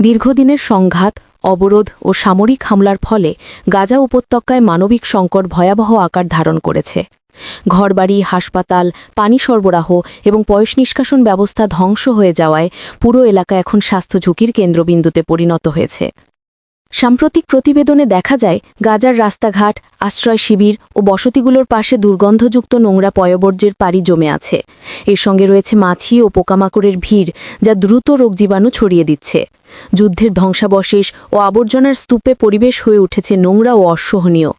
দীর্ঘদিনের সংঘাত, অবরোধ ও সামরিক হামলার ফলে গাজা উপত্যকায় মানবিক সংকট ভয়াবহ আকার ধারণ করেছে। ঘরবাড়ি, হাসপাতাল, পানি সরবরাহ এবং পয়স নিষ্কাশন ব্যবস্থা ধ্বংস হয়ে যাওয়ায় পুরো এলাকা এখন স্বাস্থ্য ঝুঁকির কেন্দ্রবিন্দুতে পরিণত হয়েছে। সাম্প্রতিক প্রতিবেদনে দেখা যায়, গাজার রাস্তাঘাট, আশ্রয় শিবির ও বসতিগুলোর পাশে দুর্গন্ধযুক্ত নোংরা পয়বর্জ্যের পাড়ি জমে আছে। এর সঙ্গে রয়েছে মাছি ও পোকামাকড়ের ভিড় যা দ্রুত রোগ জীবাণু ছড়িয়ে দিচ্ছে। যুদ্ধের ধ্বংসাবশেষ ও আবর্জনার স্তূপে পরিবেশ হয়ে উঠেছে নোংরা ও অসহনীয়।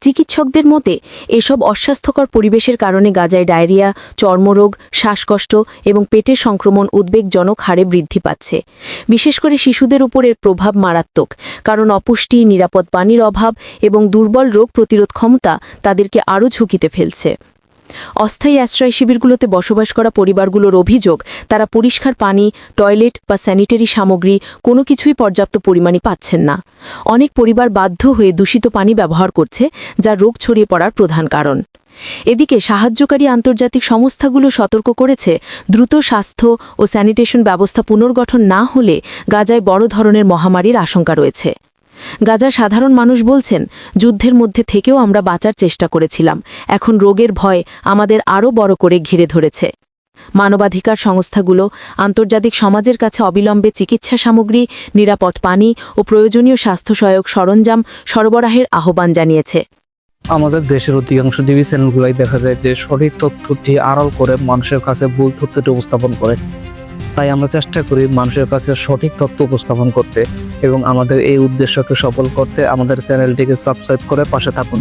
চিকিৎসকদের মতে, এসব অস্বাস্থ্যকর পরিবেশের কারণে গাজায় ডায়রিয়া, চর্মরোগ, শ্বাসকষ্ট এবং পেটের সংক্রমণ উদ্বেগজনক হারে বৃদ্ধি পাচ্ছে। বিশেষ করে শিশুদের উপর এর প্রভাব মারাত্মক, কারণ অপুষ্টি, নিরাপদ পানির অভাব এবং দুর্বল রোগ প্রতিরোধ ক্ষমতা তাদেরকে আরও ঝুঁকিতে ফেলছে। অস্থায়ী আশ্রয় শিবিরগুলোতে বসবাস করা পরিবারগুলোর অভিযোগ, তারা পরিষ্কার পানি, টয়লেট বা স্যানিটারি সামগ্রী, কোনো কিছুই পর্যাপ্ত পরিমাণে পাচ্ছেন না। অনেক পরিবার বাধ্য হয়ে দূষিত পানি ব্যবহার করছে, যা রোগ ছড়িয়ে পড়ার প্রধান কারণ। এদিকে সাহায্যকারী আন্তর্জাতিক সংস্থাগুলো সতর্ক করেছে, দ্রুত স্বাস্থ্য ও স্যানিটেশন ব্যবস্থা পুনর্গঠন না হলে গাজায় বড় ধরনের মহামারীর আশঙ্কা রয়েছে। গাজার সাধারণ মানুষ বলছেন, যুদ্ধের মধ্যে থেকেও আমরা বাঁচার চেষ্টা করেছিলাম। এখন রোগের ভয় আমাদের আরও বড় করে ঘিরে ধরেছে। মানবাধিকার সংস্থাগুলো, আন্তর্জাতিক সমাজের কাছে অবিলম্বে চিকিৎসা সামগ্রী, নিরাপদ পানি ও প্রয়োজনীয় স্বাস্থ্যসহায়ক সরঞ্জাম সরবরাহের আহ্বান জানিয়েছে। আমাদের দেশের অধিকাংশ টিভি চ্যানেলগুলাই দেখা যায় যে সঠিক তথ্যটি আড়াল করে মানুষের কাছে ভুল তথ্যটি উপস্থাপন করে। তাই আমরা চেষ্টা করি মানুষের কাছে সঠিক তথ্য উপস্থাপন করতে এবং আমাদের এই উদ্দেশ্যকে সফল করতে আমাদের চ্যানেলটিকে সাবস্ক্রাইব করে পাশে থাকুন।